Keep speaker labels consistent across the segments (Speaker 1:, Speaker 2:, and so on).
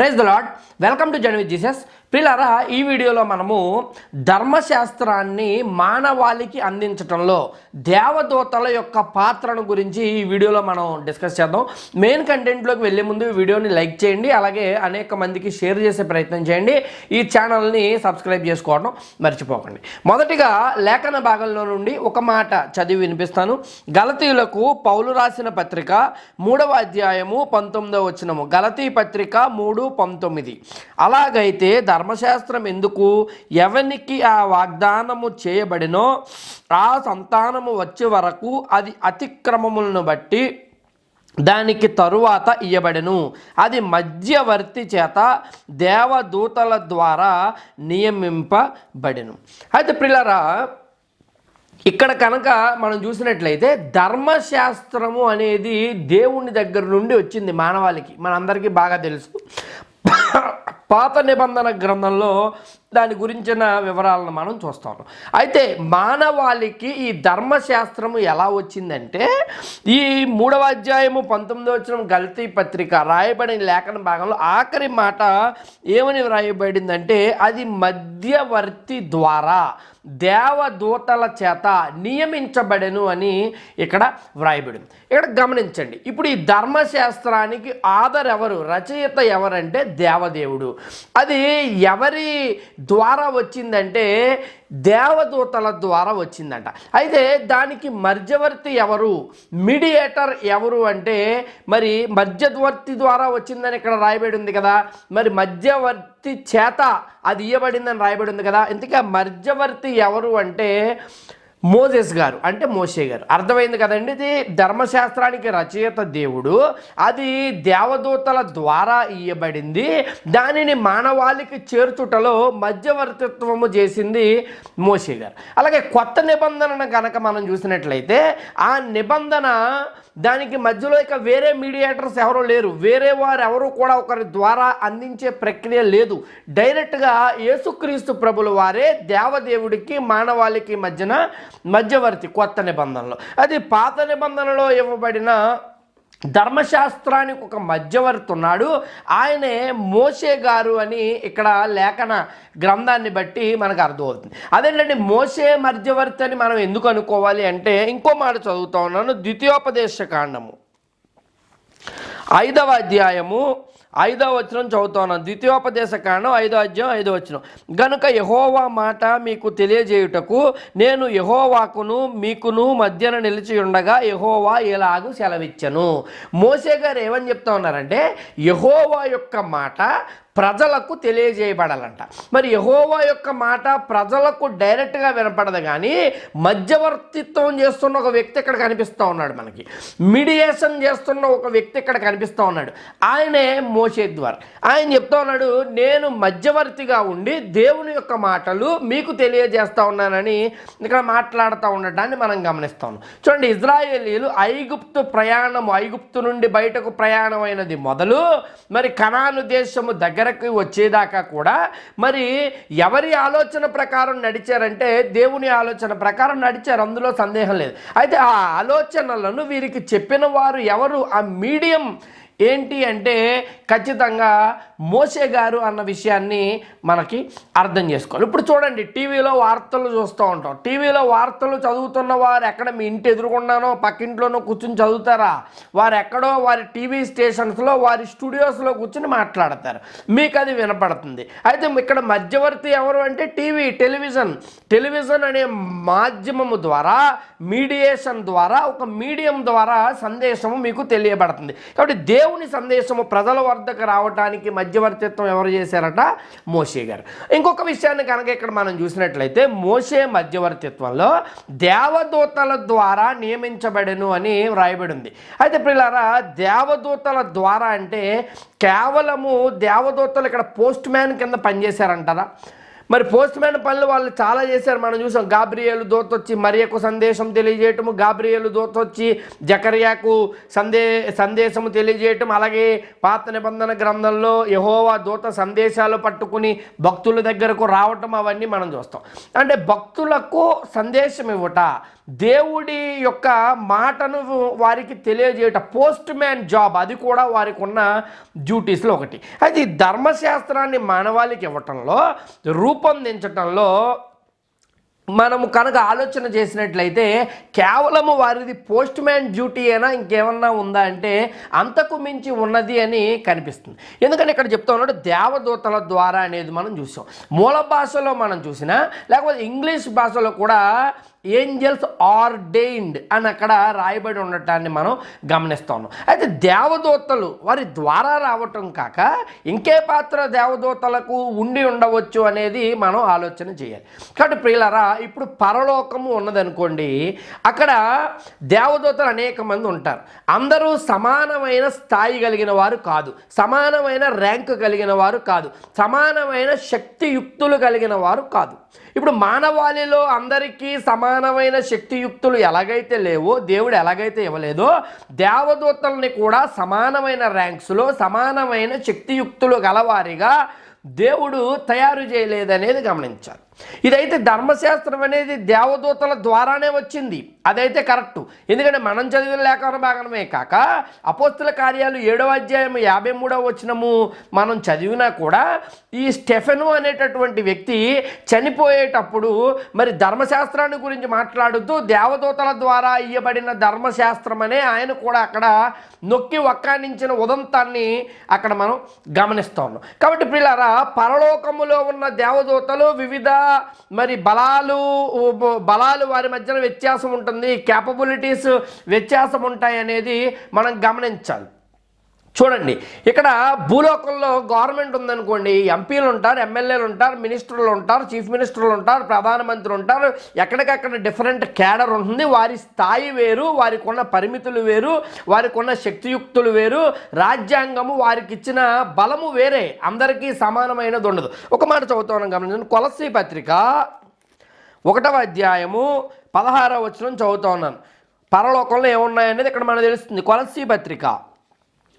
Speaker 1: praise the lord welcome to Jan with Jesus పిల్లరా ఈ వీడియోలో మనము ధర్మశాస్త్రాన్ని మానవాళికి అందించటంలో దేవదూతల యొక్క పాత్రను గురించి ఈ వీడియోలో మనం డిస్కస్ చేద్దాం. మెయిన్ కంటెంట్లోకి వెళ్ళే ముందు ఈ వీడియోని లైక్ చేయండి అలాగే అనేక మందికి షేర్ చేసే ప్రయత్నం చేయండి. ఈ ఛానల్ని సబ్స్క్రైబ్ చేసుకోవడం మర్చిపోకండి. మొదటిగా లేఖన భాగంలో నుండి ఒక మాట చదివి వినిపిస్తాను. గలతీయులకు పౌలు రాసిన పత్రిక మూడవ అధ్యాయము పంతొమ్మిదవ వచ్చినము గలతీ పత్రిక మూడు పంతొమ్మిది. అలాగైతే ధర్మ ధర్మశాస్త్రం ఎందుకు? ఎవనికి ఆ వాగ్దానము చేయబడినో ఆ సంతానము వచ్చే వరకు అది అతిక్రమములను బట్టి దానికి తరువాత ఇయ్యబడెను. అది మధ్యవర్తి చేత దేవదూతల ద్వారా నియమింపబడెను. అయితే ప్రిలరా ఇక్కడ కనుక మనం చూసినట్లయితే ధర్మశాస్త్రము అనేది దేవుని దగ్గర నుండి వచ్చింది మానవాళికి. మనందరికీ బాగా తెలుసు. పాత నిబంధన గ్రంథంలో దాని గురించిన వివరాలను మనం చూస్తాం అయితే మానవాళికి ఈ ధర్మశాస్త్రము ఎలా వచ్చిందంటే ఈ మూడవ అధ్యాయము పంతొమ్మిదవ వచ్చిన గల్తీ పత్రిక రాయబడిన లేఖన భాగంలో ఆఖరి మాట ఏమని వ్రాయబడిందంటే అది మధ్యవర్తి ద్వారా దేవదూతల చేత నియమించబడెను అని ఇక్కడ వ్రాయబడింది. ఇక్కడ గమనించండి ఇప్పుడు ఈ ధర్మశాస్త్రానికి ఆధర్ ఎవరు రచయిత ఎవరంటే దేవదేవుడు. అది ఎవరి ద్వారా వచ్చిందంటే దేవదూతల ద్వారా వచ్చిందంట. అయితే దానికి మధ్యవర్తి ఎవరు? మీడియేటర్ ఎవరు అంటే మరి మధ్యవర్తి ద్వారా వచ్చిందని ఇక్కడ రాయబడి ఉంది కదా. మరి మధ్యవర్తి చేత అది ఇవ్వబడిందని రాయబడి ఉంది కదా. ఇంతగా మధ్యవర్తి ఎవరు అంటే మోజెస్ గారు అంటే మోషే గారు. అర్థమైంది కదండి ఇది? ధర్మశాస్త్రానికి రచయిత దేవుడు అది దేవదూతల ద్వారా ఇయ్యబడింది. దానిని మానవాళికి చేర్చుటలో మధ్యవర్తిత్వము చేసింది మోషే గారు. అలాగే కొత్త నిబంధనను కనుక మనం చూసినట్లయితే ఆ నిబంధన దానికి మధ్యలో ఇక వేరే మీడియేటర్స్ ఎవరో లేరు. వేరే వారు ఎవరు కూడా ఒకరి ద్వారా అందించే ప్రక్రియ లేదు. డైరెక్ట్గా యేసుక్రీస్తు ప్రభుల వారే దేవదేవుడికి మానవాళికి మధ్యన మధ్యవర్తి కొత్త నిబంధనలో. అది పాత నిబంధనలో ఇవ్వబడిన ధర్మశాస్త్రానికి ఒక మధ్యవర్తి ఉన్నాడు ఆయనే మోషే గారు అని ఇక్కడ లేఖన గ్రంథాన్ని బట్టి మనకు అర్థమవుతుంది. అదేంటంటే మోషే మధ్యవర్తి అని మనం ఎందుకు అనుకోవాలి అంటే ఇంకో మాట చదువుతా ఉన్నాను. ద్వితీయోపదేశ కాండము. ఐదవ అధ్యాయము ఐదో వచనం చదువుతాను. ద్వితీయోపదేశ కారణం ఐదో అధ్యాయం ఐదో వచనం. గనుక యహోవా మాట మీకు తెలియజేయుటకు నేను యహోవాకును మీకును మధ్యన నిలిచి ఉండగా యహోవా ఇలాగూ సెలవిచ్చను. మోసే గారు ఏమని చెప్తా ఉన్నారంటే యహోవా యొక్క మాట ప్రజలకు తెలియజేయబడాలంట. మరి యహోవా యొక్క మాట ప్రజలకు డైరెక్ట్గా వినపడదు కానీ మధ్యవర్తిత్వం చేస్తున్న ఒక వ్యక్తి ఇక్కడ కనిపిస్తూ ఉన్నాడు మనకి. మీడియేషన్ చేస్తున్న ఒక వ్యక్తి ఇక్కడ కనిపిస్తూ ఉన్నాడు. ఆయనే మోసే ద్వారా. ఆయన చెప్తా ఉన్నాడు నేను మధ్యవర్తిగా ఉండి దేవుని యొక్క మాటలు మీకు తెలియజేస్తూ ఉన్నానని ఇక్కడ మాట్లాడుతూ ఉండటాన్ని మనం గమనిస్తాం చూడండి ఇజ్రాయేలీలు ఐగుప్తు ప్రయాణం ఐగుప్తు నుండి బయటకు ప్రయాణమైనది మొదలు మరి కణాను దేశము దగ్గర దగ్గరకు వచ్చేదాకా కూడా మరి ఎవరి ఆలోచన ప్రకారం నడిచారంటే దేవుని ఆలోచన ప్రకారం నడిచారు అందులో సందేహం లేదు. అయితే ఆ ఆలోచనలను వీరికి చెప్పిన వారు ఎవరు? ఆ మీడియం ఏంటి అంటే ఖచ్చితంగా మోసే గారు అన్న విషయాన్ని మనకి అర్థం చేసుకోవాలి. ఇప్పుడు చూడండి టీవీలో వార్తలు చూస్తూ ఉంటాం. టీవీలో వార్తలు చదువుతున్న వారు ఎక్కడ మీ ఇంటి ఎదుర్కొన్నానో పక్కింట్లోనో కూర్చుని చదువుతారా? వారు ఎక్కడో వారి టీవీ స్టేషన్స్లో వారి స్టూడియోస్లో కూర్చుని మాట్లాడతారు. మీకు అది వినపడుతుంది. అయితే ఇక్కడ మధ్యవర్తి ఎవరు అంటే టీవీ టెలివిజన్. టెలివిజన్ అనే మాధ్యమము ద్వారా మీడియేషన్ ద్వారా ఒక మీడియం ద్వారా సందేశము మీకు తెలియబడుతుంది. కాబట్టి దేవుని సందేశము ప్రజల వద్దకు రావడానికి మధ్యవర్తిత్వం ఎవరు చేశారట? మోషే గారు. ఇంకొక విషయాన్ని కనుక ఇక్కడ మనం చూసినట్లయితే మోషే మధ్యవర్తిత్వంలో దేవదూతల ద్వారా నియమించబడను అని వ్రాయబడి ఉంది అయితే పిల్లరా దేవదూతల ద్వారా అంటే కేవలము దేవదూతలు ఇక్కడ పోస్ట్ మ్యాన్ కింద పనిచేశారంటారా? మరి పోస్ట్ మ్యాన్ పనులు వాళ్ళు చాలా చేశారు. మనం చూసాం గాబ్రియలు దోతొచ్చి మరియకు సందేశం తెలియజేయటము గాబ్రియలు దోతొచ్చి జకర్యాకు సందే సందేశము తెలియజేయటం అలాగే పాత నిబంధన గ్రంథంలో యహోవా దూత సందేశాలు పట్టుకుని భక్తుల దగ్గరకు రావటం అవన్నీ మనం చూస్తాం. అంటే భక్తులకు సందేశం ఇవ్వట దేవుడి యొక్క మాటను వారికి తెలియజేయట పోస్ట్ మ్యాన్ జాబ్. అది కూడా వారికి ఉన్న డ్యూటీస్లో ఒకటి. అయితే ఈ ధర్మశాస్త్రాన్ని మానవాళికి ఇవ్వటంలో రూపొందించటంలో మనము కనుక ఆలోచన చేసినట్లయితే కేవలము వారిది పోస్ట్ మ్యాన్ డ్యూటీ అయినా ఇంకేమన్నా ఉందా అంటే అంతకు మించి ఉన్నది అని కనిపిస్తుంది. ఎందుకంటే ఇక్కడ చెప్తా ఉన్నాడు దేవదూతల ద్వారా అనేది మనం చూసాం. మూల భాషలో మనం చూసినా లేకపోతే ఇంగ్లీష్ భాషలో కూడా ఏంజల్స్ డెయిన్డ్ అని అక్కడ రాయబడి ఉండటాన్ని మనం గమనిస్తూ ఉన్నాం అయితే దేవదూతలు వారి ద్వారా రావటం కాక ఇంకే పాత్ర దేవదూతలకు ఉండి ఉండవచ్చు అనేది మనం ఆలోచన చేయాలి. కాబట్టి ప్రియులరా ఇప్పుడు పరలోకము ఉన్నదనుకోండి అక్కడ దేవదూతలు అనేక మంది ఉంటారు. అందరూ సమానమైన స్థాయి కలిగిన వారు కాదు. సమానమైన ర్యాంకు కలిగిన వారు కాదు. సమానమైన శక్తియుక్తులు కలిగిన వారు కాదు. ఇప్పుడు మానవాళిలో అందరికీ సమానమైన శక్తియుక్తులు ఎలాగైతే లేవో దేవుడు ఎలాగైతే ఇవ్వలేదో దేవదూతల్ని కూడా సమానమైన ర్యాంక్స్లో సమానమైన శక్తియుక్తులు గలవారిగా దేవుడు తయారు చేయలేదనేది గమనించాలి. ఇదైతే ధర్మశాస్త్రం అనేది దేవదూతల ద్వారానే వచ్చింది. అదైతే కరెక్ట్. ఎందుకంటే మనం చదివిన లేఖన భాగమే కాక అపోస్తుల కార్యాలు ఏడవ అధ్యాయం యాభై మూడవ వచ్చినము మనం చదివినా కూడా ఈ స్టెఫెను అనేటటువంటి వ్యక్తి చనిపోయేటప్పుడు మరి ధర్మశాస్త్రాన్ని గురించి మాట్లాడుతూ దేవదూతల ద్వారా ఇయ్యబడిన ధర్మశాస్త్రం అనే ఆయన కూడా అక్కడ నొక్కి వక్కానించిన ఉదంతాన్ని అక్కడ మనం గమనిస్తూ ఉన్నాం. కాబట్టి పిల్లరా పరలోకములో ఉన్న దేవదూతలు వివిధ మరి బలాలు బలాలు వారి మధ్యన వ్యత్యాసం ఉంటుంది. క్యాపబిలిటీస్ వ్యత్యాసం ఉంటాయి అనేది మనం గమనించాలి. చూడండి ఇక్కడ భూలోకంలో గవర్నమెంట్ ఉందనుకోండి ఎంపీలు ఉంటారు ఎమ్మెల్యేలు ఉంటారు మినిస్టర్లు ఉంటారు చీఫ్ మినిస్టర్లు ఉంటారు ప్రధానమంత్రి ఉంటారు ఎక్కడికక్కడ డిఫరెంట్ క్యాడర్ ఉంటుంది వారి స్థాయి వేరు వారికి ఉన్న పరిమితులు వేరు వారికి ఉన్న శక్తియుక్తులు వేరు రాజ్యాంగము వారికి ఇచ్చిన బలము వేరే అందరికీ సమానమైనది ఉండదు. ఒక మాట చదువుతామని గమనించండి కొలసి పత్రిక ఒకటవ అధ్యాయము పదహారవ వచనం చదువుతా ఉన్నాను. పరలోకంలో ఏమున్నాయనేది ఇక్కడ మనకు తెలుస్తుంది. కొలసీ పత్రిక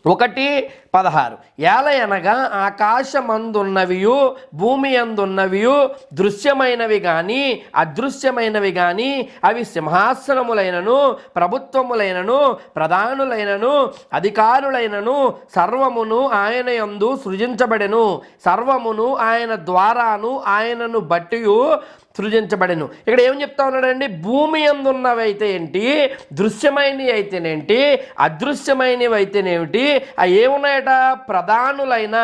Speaker 1: ఒకటి పదహారు. ఏల అనగా ఆకాశమందున్నవియు భూమి అందున్నవియు దృశ్యమైనవి కానీ అదృశ్యమైనవి కానీ అవి సింహాసనములైనను ప్రభుత్వములైనను ప్రధానులైనను అధికారులైనను సర్వమును ఆయన యందు సృజించబడెను. సర్వమును ఆయన ద్వారాను ఆయనను బట్టియు సృజించబడెను. ఇక్కడ ఏం చెప్తా ఉన్నాడండి? భూమి ఎందున్నవి అయితే ఏంటి? దృశ్యమైనవి అయితేనేంటి అదృశ్యమైనవి అయితేనేమిటి ఆ ఏమున్నాయట? ప్రధానులైన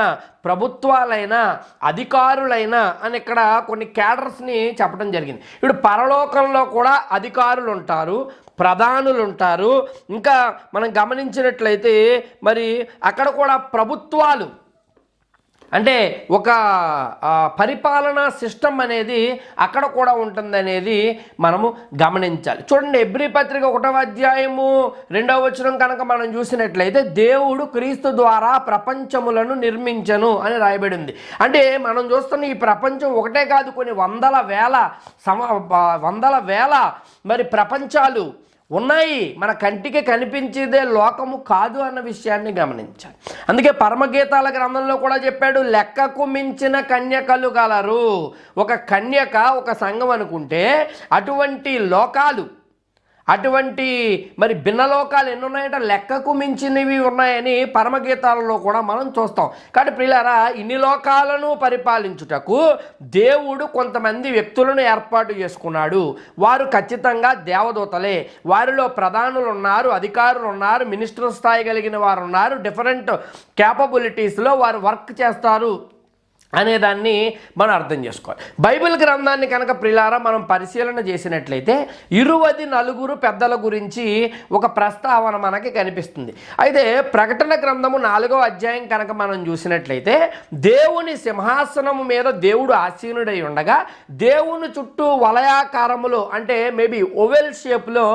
Speaker 1: ప్రభుత్వాలైన అధికారులైన అని ఇక్కడ కొన్ని క్యాడర్స్ని చెప్పడం జరిగింది. ఇప్పుడు పరలోకంలో కూడా అధికారులు ఉంటారు ప్రధానులు ఉంటారు ఇంకా మనం గమనించినట్లయితే మరి అక్కడ కూడా ప్రభుత్వాలు అంటే ఒక పరిపాలనా సిస్టమ్ అనేది అక్కడ కూడా ఉంటుందనేది మనము గమనించాలి. చూడండి ఎబ్రి పత్రిక ఒకటవ అధ్యాయము రెండవ వచనం కనుక మనం చూసినట్లయితే దేవుడు క్రీస్తు ద్వారా ప్రపంచములను నిర్మించను అని రాయబడి ఉంది అంటే మనం చూస్తున్న ఈ ప్రపంచం ఒకటే కాదు కొన్ని వందల వేల సమ వందల వేల మరి ప్రపంచాలు ఉన్నాయి. మన కంటికి కనిపించేదే లోకము కాదు అన్న విషయాన్ని గమనించాలి. అందుకే పరమగీతాల గ్రంథంలో కూడా చెప్పాడు లెక్కకు మించిన కన్యకలు గలరు. ఒక కన్యక ఒక సంఘం అనుకుంటే అటువంటి లోకాలు అటువంటి మరి భిన్నలోకాలు ఎన్ని ఉన్నాయంటే లెక్కకు మించినవి ఉన్నాయని పరమగీతాలలో కూడా మనం చూస్తాం. కాబట్టి ప్రియులారా ఇన్ని లోకాలను పరిపాలించుటకు దేవుడు కొంతమంది వ్యక్తులను ఏర్పాటు చేసుకున్నాడు. వారు ఖచ్చితంగా దేవదూతలే. వారిలో ప్రధానులు ఉన్నారు అధికారులు ఉన్నారు మినిస్టర్ స్థాయి కలిగిన వారు ఉన్నారు డిఫరెంట్ క్యాపబిలిటీస్లో వారు వర్క్ చేస్తారు. అనేదాన్ని మనం అర్థం చేసుకోవాలి. బైబిల్ గ్రంథాన్ని కనుక ప్రిలారా మనం పరిశీలన చేసినట్లయితే ఇరువది నలుగురు పెద్దల గురించి ఒక ప్రస్తావన మనకి కనిపిస్తుంది. అయితే ప్రకటన గ్రంథము నాలుగో అధ్యాయం కనుక మనం చూసినట్లయితే దేవుని సింహాసనము మీద దేవుడు ఆసీనుడై ఉండగా దేవుని చుట్టూ వలయాకారములో అంటే మేబీ ఓవెల్ షేప్లో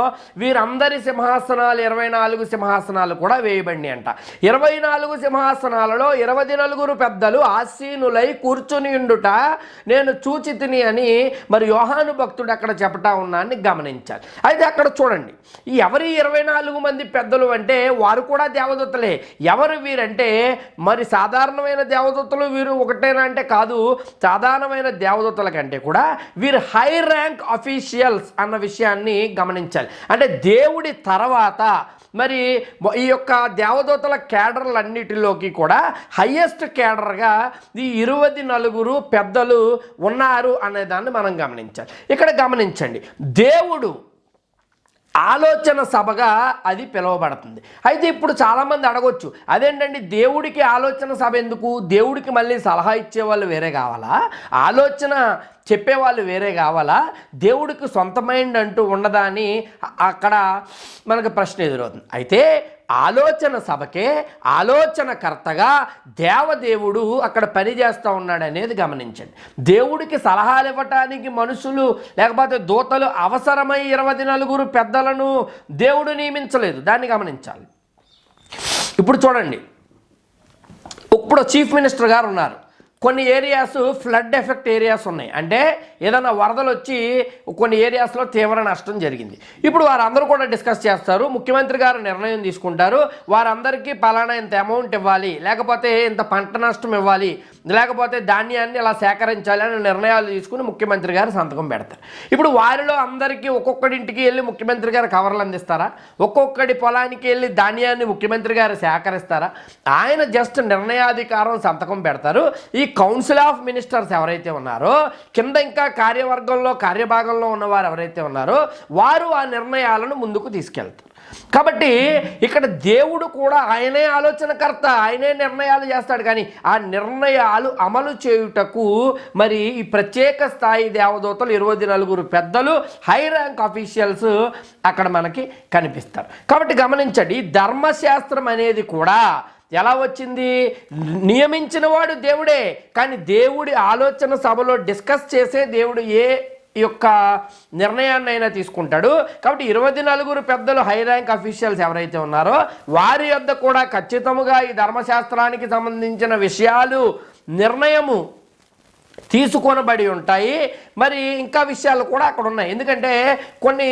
Speaker 1: వీరందరి సింహాసనాలు ఇరవై నాలుగు సింహాసనాలు కూడా వేయబడినాయి అంట ఇరవై నాలుగు సింహాసనాలలో ఇరవై నలుగురు పెద్దలు ఆసీనులై కుడివై కూర్చొని ఉండుట నేను చూచి తిని అని మరి యోహాను భక్తుడు అక్కడ చెప్పటా ఉన్నాన్ని గమనించాలి. అయితే అక్కడ చూడండి ఎవరి ఇరవై నాలుగు మంది పెద్దలు అంటే వారు కూడా దేవదూతలే. ఎవరు వీరంటే మరి సాధారణమైన దేవదూతలు వీరు ఒకటేనా అంటే కాదు సాధారణమైన దేవదూతల కంటే కూడా వీరు హై ర్యాంక్ అఫీషియల్స్ అన్న విషయాన్ని గమనించాలి. అంటే దేవుడి తర్వాత మరి ఈ యొక్క దేవదూతల కేడర్లన్నిటిలోకి కూడా హయ్యెస్ట్ కేడర్గా ఈ ఇరువది నలుగురు పెద్దలు ఉన్నారు అనే దాన్ని మనం గమనించాలి. ఇక్కడ గమనించండి. దేవుడు ఆలోచన సభగా అది పిలువబడుతుంది. అయితే ఇప్పుడు చాలామంది అడగొచ్చు అదేంటండి దేవుడికి ఆలోచన సభ ఎందుకు? దేవుడికి మళ్ళీ సలహా ఇచ్చే వాళ్ళు వేరే కావాలా? ఆలోచన చెప్పేవాళ్ళు వేరే కావాలా? దేవుడికి సొంత మైండ్ అంటూ ఉండదా అని అక్కడ మనకు ప్రశ్న ఎదురవుతుంది. అయితే ఆలోచన సభకే ఆలోచనకర్తగా దేవదేవుడు అక్కడ పనిచేస్తూ ఉన్నాడు అనేది గమనించండి. దేవుడికి సలహాలు ఇవ్వటానికి మనుషులు లేకపోతే దూతలు అవసరమై ఇరవై నలుగురు పెద్దలను దేవుడు నియమించలేదు. దాన్ని గమనించాలి. ఇప్పుడు చూడండి. ఇప్పుడు చీఫ్ మినిస్టర్ గారు ఉన్నారు. కొన్ని ఏరియాస్ ఫ్లడ్ ఎఫెక్ట్ ఏరియాస్ ఉన్నాయి. అంటే ఏదైనా వరదలు వచ్చి కొన్ని ఏరియాస్లో తీవ్ర నష్టం జరిగింది. ఇప్పుడు వారందరూ కూడా డిస్కస్ చేస్తారు. ముఖ్యమంత్రి గారు నిర్ణయం తీసుకుంటారు. వారందరికీ పలానా ఇంత అమౌంట్ ఇవ్వాలి. లేకపోతే ఇంత పంట నష్టం ఇవ్వాలి. లేకపోతే ధాన్యాన్ని ఇలా సేకరించాలి అని నిర్ణయాలు తీసుకుని ముఖ్యమంత్రి గారు సంతకం పెడతారు. ఇప్పుడు వారిలో అందరికీ ఒక్కొక్కడింటికి వెళ్ళి ముఖ్యమంత్రి గారు కవర్లు అందిస్తారా? ఒక్కొక్కడి పొలానికి వెళ్ళి ధాన్యాన్ని ముఖ్యమంత్రి గారు సేకరిస్తారా? ఆయన జస్ట్ నిర్ణయాధికారం సంతకం పెడతారు. ఈ కౌన్సిల్ ఆఫ్ మినిస్టర్స్ ఎవరైతే ఉన్నారో కింద ఇంకా కార్యవర్గంలో కార్యభాగంలో ఉన్నవారు ఎవరైతే ఉన్నారో వారు ఆ నిర్ణయాలను ముందుకు తీసుకెళ్తారు. కాబట్టి ఇక్కడ దేవుడు కూడా ఆయనే ఆలోచనకర్త ఆయనే నిర్ణయాలు చేస్తాడు. కానీ ఆ నిర్ణయాలు అమలు చేయుటకు మరి ఈ ప్రత్యేక స్థాయి దేవదూతలు ఇరవై నలుగురు పెద్దలు హై ర్యాంక్ అఫీషియల్స్ అక్కడ మనకి కనిపిస్తారు. కాబట్టి గమనించండి ధర్మశాస్త్రం అనేది కూడా ఎలా వచ్చింది? నియమించిన వాడు దేవుడే కానీ దేవుడి ఆలోచన సభలో డిస్కస్ చేసే దేవుడు ఏ యొక్క నిర్ణయాన్ని అయినా తీసుకుంటాడు. కాబట్టి ఇరవై నలుగురు పెద్దలు హై ర్యాంక్ అఫీషియల్స్ ఎవరైతే ఉన్నారో వారి యొద్ద కూడా ఖచ్చితముగా ఈ ధర్మశాస్త్రానికి సంబంధించిన విషయాలు నిర్ణయము తీసుకొనబడి ఉంటాయి. మరి ఇంకా విషయాలు కూడా అక్కడ ఉన్నాయి. ఎందుకంటే కొన్ని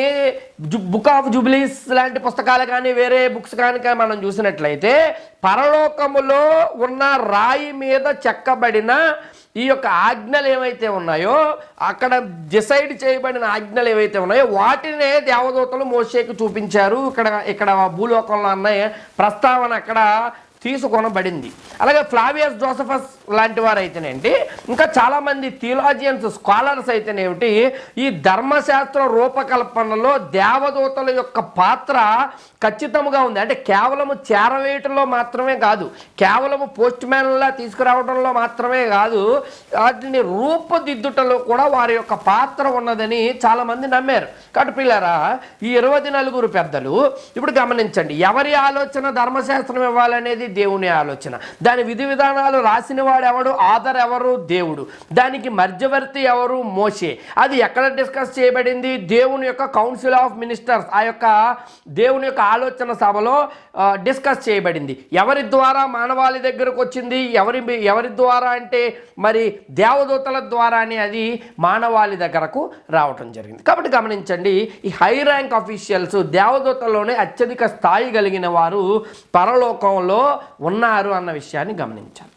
Speaker 1: బుక్ ఆఫ్ జుబిలీస్ లాంటి పుస్తకాలు కానీ వేరే బుక్స్ కానీ మనం చూసినట్లయితే పరలోకములో ఉన్న రాయి మీద చెక్కబడిన ఈ యొక్క ఆజ్ఞలు ఏవైతే ఉన్నాయో అక్కడ డిసైడ్ చేయబడిన ఆజ్ఞలు ఏవైతే ఉన్నాయో వాటినే దేవదూతలు మోసేకి చూపించారు. ఇక్కడ ఇక్కడ భూలోకంలో అన్న ప్రస్తావన అక్కడ తీసుకొనబడింది. అలాగే ఫ్లావియస్ జోసఫస్ లాంటి వారు అయితేనేంటి ఇంకా చాలామంది థియోలాజియన్స్ స్కాలర్స్ అయితేనేమిటి ఈ ధర్మశాస్త్ర రూపకల్పనలో దేవదూతల యొక్క పాత్ర ఖచ్చితంగా ఉంది. అంటే కేవలము చేరవేయటంలో మాత్రమే కాదు కేవలము పోస్ట్ మ్యాన్లా తీసుకురావడంలో మాత్రమే కాదు వాటిని రూపుదిద్దుటలో కూడా వారి యొక్క పాత్ర ఉన్నదని చాలామంది నమ్మారు. కాబట్టి పిల్లరా ఈ ఇరవై నలుగురు పెద్దలు ఇప్పుడు గమనించండి ఎవరి ఆలోచన ధర్మశాస్త్రం ఇవ్వాలనేది దేవుని ఆలోచన. దాని విధి విధానాలు రాసిన వాడు ఎవడు? ఆధార్ ఎవరు? దేవుడు. దానికి మధ్యవర్తి ఎవరు? మోసే అది ఎక్కడ డిస్కస్ చేయబడింది? దేవుని యొక్క కౌన్సిల్ ఆఫ్ మినిస్టర్స్ ఆ యొక్క దేవుని యొక్క ఆలోచన సభలో డిస్కస్ చేయబడింది. ఎవరి ద్వారా మానవాళి దగ్గరకు వచ్చింది? ఎవరి ఎవరి ద్వారా అంటే మరి దేవదూతల ద్వారానే అది మానవాళి దగ్గరకు రావటం జరిగింది. కాబట్టి గమనించండి ఈ హై ర్యాంక్ అఫీషియల్స్ దేవదూతల్లోనే అత్యధిక స్థాయి కలిగిన వారు పరలోకంలో ఉన్నారు అన్న విషయాన్ని గమనించాలి.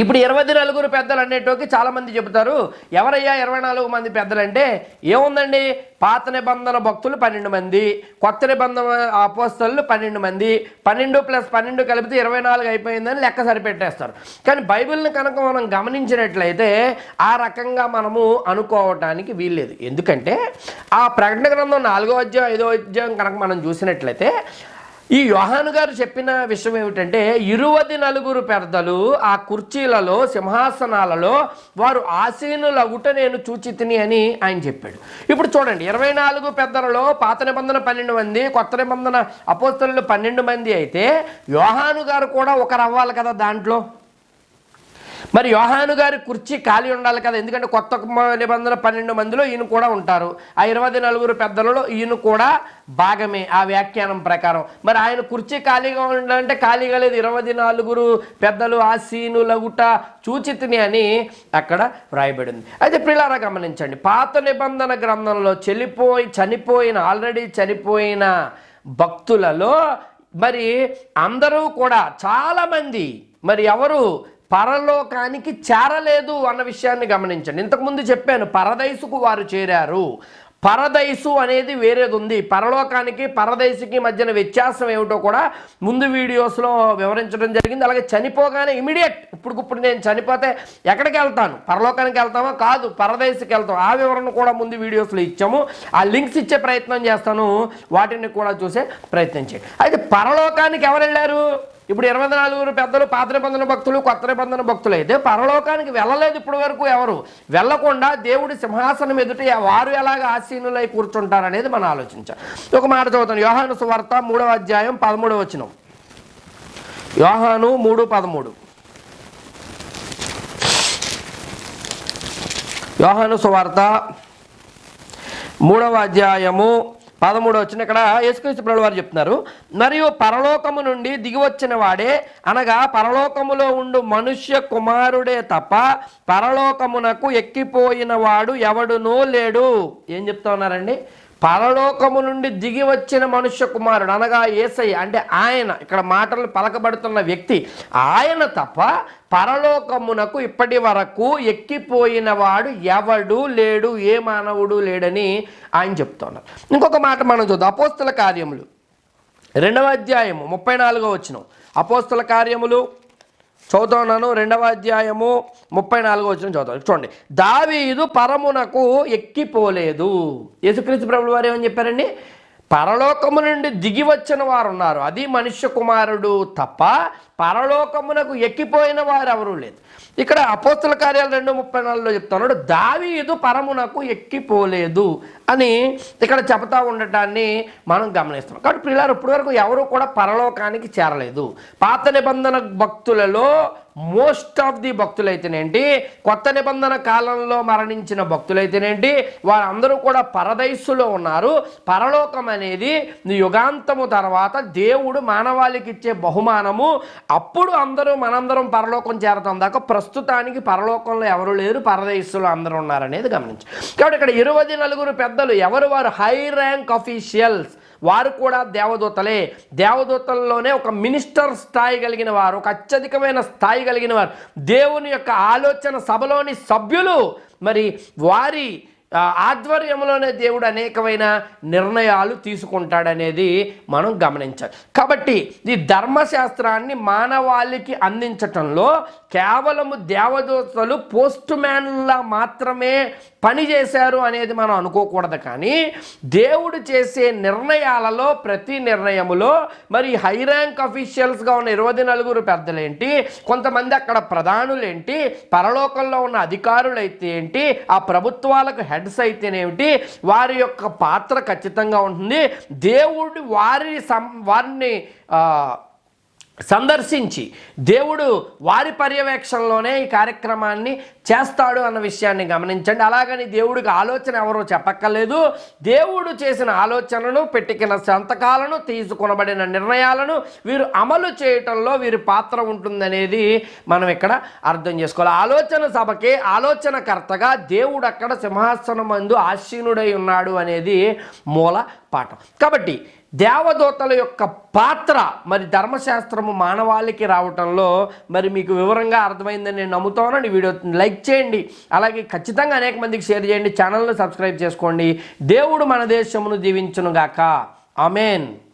Speaker 1: ఇప్పుడు ఇరవై నలుగురు పెద్దలు అనేటోకి చాలామంది చెబుతారు ఎవరయ్యా ఇరవై నాలుగు మంది పెద్దలు అంటే ఏముందండి? పాత నిబంధన భక్తులు పన్నెండు మంది కొత్త నిబంధన అపోస్తలు పన్నెండు మంది పన్నెండు ప్లస్ పన్నెండు కలిపితే ఇరవై నాలుగు అయిపోయిందని లెక్క సరిపెట్టేస్తారు. కానీ బైబిల్ని కనుక మనం గమనించినట్లయితే ఆ రకంగా మనము అనుకోవటానికి వీల్లేదు. ఎందుకంటే ఆ ప్రకటన గ్రంథం నాలుగో అధ్యాయం ఐదో అధ్యాయం కనుక మనం చూసినట్లయితే ఈ యోహాను గారు చెప్పిన విషయం ఏమిటంటే ఇరువది నలుగురు పెద్దలు ఆ కుర్చీలలో సింహాసనాలలో వారు ఆసీనులగుట నేను చూచి తిని అని ఆయన చెప్పాడు. ఇప్పుడు చూడండి ఇరవై నాలుగు పెద్దలలో పాత నిబంధన పన్నెండు మంది కొత్త నిబంధన అపోస్తలు పన్నెండు మంది అయితే యోహాను గారు కూడా ఒకరు అవ్వాలి కదా దాంట్లో? మరి యోహాను గారి కుర్చీ ఖాళీ ఉండాలి కదా ఎందుకంటే కొత్త నిబంధన పన్నెండు మందిలో ఈయన కూడా ఉంటారు. ఆ ఇరవై నలుగురు పెద్దలలో ఈయన కూడా భాగమే ఆ వ్యాఖ్యానం ప్రకారం. మరి ఆయన కుర్చీ ఖాళీగా ఉండాలంటే ఖాళీగా లేదు. ఇరవై నాలుగురు పెద్దలు ఆ సీను లగుట చూచితిని అని అక్కడ వ్రాయబడింది. అయితే పిల్లారా గమనించండి. పాత నిబంధన గ్రంథంలో చెల్లిపోయి చనిపోయిన ఆల్రెడీ చనిపోయిన భక్తులలో మరి అందరూ కూడా చాలామంది మరి ఎవరు? పరలోకానికి చేరలేదు అన్న విషయాన్ని గమనించండి. ఇంతకుముందు చెప్పాను పరదైసుకు వారు చేరారు. పరదైసు అనేది వేరేది ఉంది. పరలోకానికి పరదైసుకి మధ్యన వ్యత్యాసం ఏమిటో కూడా ముందు వీడియోస్లో వివరించడం జరిగింది. అలాగే చనిపోగానే ఇమీడియట్ ఇప్పుడుకిప్పుడు నేను చనిపోతే ఎక్కడికి వెళ్తాను? పరలోకానికి వెళ్తామా? కాదు పరదైసుకి వెళ్తాం. ఆ వివరణ కూడా ముందు వీడియోస్లో ఇచ్చాము. ఆ లింక్స్ ఇచ్చే ప్రయత్నం చేస్తాను. వాటిని కూడా చూసే ప్రయత్నం చేయండి. అయితే పరలోకానికి ఎవరు వెళ్ళారు? ఇప్పుడు ఇరవై నాలుగురు పెద్దలు పాత నిబంధన భక్తులు కొత్త నిబంధన భక్తులు అయితే పరలోకానికి వెళ్ళలేదు ఇప్పటి వరకు ఎవరు? వెళ్ళకుండా దేవుడి సింహాసనం ఎదుట వారు ఎలాగ ఆసీనులై కూర్చుంటారనేది మనం ఆలోచించాం ఒక మాట చదువుతాను. యోహాను సువార్త మూడవ అధ్యాయం పదమూడవ వచనం. యోహాను మూడు పదమూడు. యోహాను సువార్త మూడవ అధ్యాయము పదమూడు వచ్చిన ఇక్కడ యేసుక్రీస్తు ప్రభుడు వారు చెప్తున్నారు. మరియు పరలోకము నుండి దిగి వచ్చిన వాడే అనగా పరలోకములో ఉండు మనుష్య కుమారుడే తప్ప పరలోకమునకు ఎక్కిపోయిన వాడు ఎవడునూ లేడు. ఏం చెప్తా ఉన్నారండి? పరలోకము నుండి దిగి వచ్చిన మనుష్య కుమారుడు అనగా ఏసై అంటే ఆయన ఇక్కడ మాటలు పలకబడుతున్న వ్యక్తి ఆయన తప్ప పరలోకమునకు ఇప్పటి వరకు ఎక్కిపోయిన వాడు ఎవడు లేడు ఏ మానవుడు లేడని ఆయన చెప్తున్నారు. ఇంకొక మాట మనం చూద్దాం. అపోస్తుల కార్యములు. రెండవ అధ్యాయము ముప్పై నాలుగో వచ్చిన అపోస్తుల కార్యములు చదువుతున్నాను రెండవ అధ్యాయము ముప్పై నాలుగో వచ్చిన చదువుతాను. చూడండి దావీదు పరమునకు ఎక్కిపోలేదు. యేసుక్రీస్తు ప్రభులు వారు ఏమని చెప్పారండి? పరలోకము నుండి దిగి వచ్చిన వారు ఉన్నారు అది మనుష్య కుమారుడు తప్ప పరలోకమునకు ఎక్కిపోయిన వారు ఎవరూ లేదు ఇక్కడ అపోస్తుల కార్యాలు రెండు ముప్పై నాలుగులో చెప్తున్నాడు దావీదు పరమునకు ఎక్కిపోలేదు అని ఇక్కడ చెబుతా ఉండటాన్ని మనం గమనిస్తున్నాం. కాబట్టి పిల్లలు ఇప్పటివరకు ఎవరు కూడా పరలోకానికి చేరలేదు. పాత నిబంధన భక్తులలో మోస్ట్ ఆఫ్ ది భక్తులైతేనేంటి? కొత్త నిబంధన కాలంలో మరణించిన భక్తులైతేనేంటి? వారందరూ కూడా పరదైస్సులో ఉన్నారు. పరలోకం అనేది యుగాంతము తర్వాత దేవుడు మానవాళికి ఇచ్చే బహుమానము. అప్పుడు అందరూ మనందరం పరలోకం చేరతాం దాకా ప్రస్తుతానికి పరలోకంలో ఎవరు లేరు పరదైస్సులో అందరూ ఉన్నారనేది గమనించి. కాబట్టి ఇక్కడ ఇరవై నలుగురు పెద్దలు ఎవరు? వారు హై ర్యాంక్ అఫీషియల్స్ వారు కూడా దేవదూతలే. దేవదూతల్లోనే ఒక మినిస్టర్ స్థాయి కలిగిన వారు ఒక అత్యధికమైన స్థాయి కలిగిన వారు. దేవుని యొక్క ఆలోచన సభలోని సభ్యులు మరి వారి ఆధ్వర్యంలోనే దేవుడు అనేకమైన నిర్ణయాలు తీసుకుంటాడనేది మనం గమనించాలి. కాబట్టి ఈ ధర్మశాస్త్రాన్ని మానవాళికి అందించటంలో కేవలము దేవదూతలు పోస్ట్ మ్యాన్లా మాత్రమే పనిచేశారు అనేది మనం అనుకోకూడదు కానీ దేవుడు చేసే నిర్ణయాలలో ప్రతి నిర్ణయములో మరి హై ర్యాంక్ అఫీషియల్స్గా ఉన్న ఇరవై నలుగురు పెద్దలేంటి కొంతమంది అక్కడ ప్రధానులేంటి పరలోకంలో ఉన్న అధికారులు అయితే ఏంటి ఆ ప్రభుత్వాలకు హెడ్స్ అయితేనేమిటి? వారి యొక్క పాత్ర ఖచ్చితంగా ఉంటుంది. దేవుడు వారి సం వారిని సందర్శించి దేవుడు వారి పర్యవేక్షణలోనే ఈ కార్యక్రమాన్ని చేస్తాడు అన్న విషయాన్ని గమనించండి. అలాగని దేవుడికి ఆలోచన ఎవరో చెప్పక్కర్లేదు. దేవుడు చేసిన ఆలోచనను పెట్టికిన సంతకాలను తీసుకొనబడిన నిర్ణయాలను వీరు అమలు చేయటంలో వీరి పాత్ర ఉంటుందనేది మనం ఇక్కడ అర్థం చేసుకోవాలి. ఆలోచన సభకే ఆలోచనకర్తగా దేవుడు అక్కడ సింహాసనం మందు ఆశీనుడై ఉన్నాడు అనేది మూల పాఠం. కాబట్టి దేవదూతల యొక్క పాత్ర మరి ధర్మశాస్త్రము మానవాళికి రావటంలో మరి మీకు వివరంగా అర్థమైందని నేను నమ్ముతాను వీడియో లైక్ చేయండి. అలాగే ఖచ్చితంగా అనేక మందికి షేర్ చేయండి. ఛానల్ను సబ్స్క్రైబ్ చేసుకోండి. దేవుడు మన దేశమును దీవించునుగాక. ఆమెన్.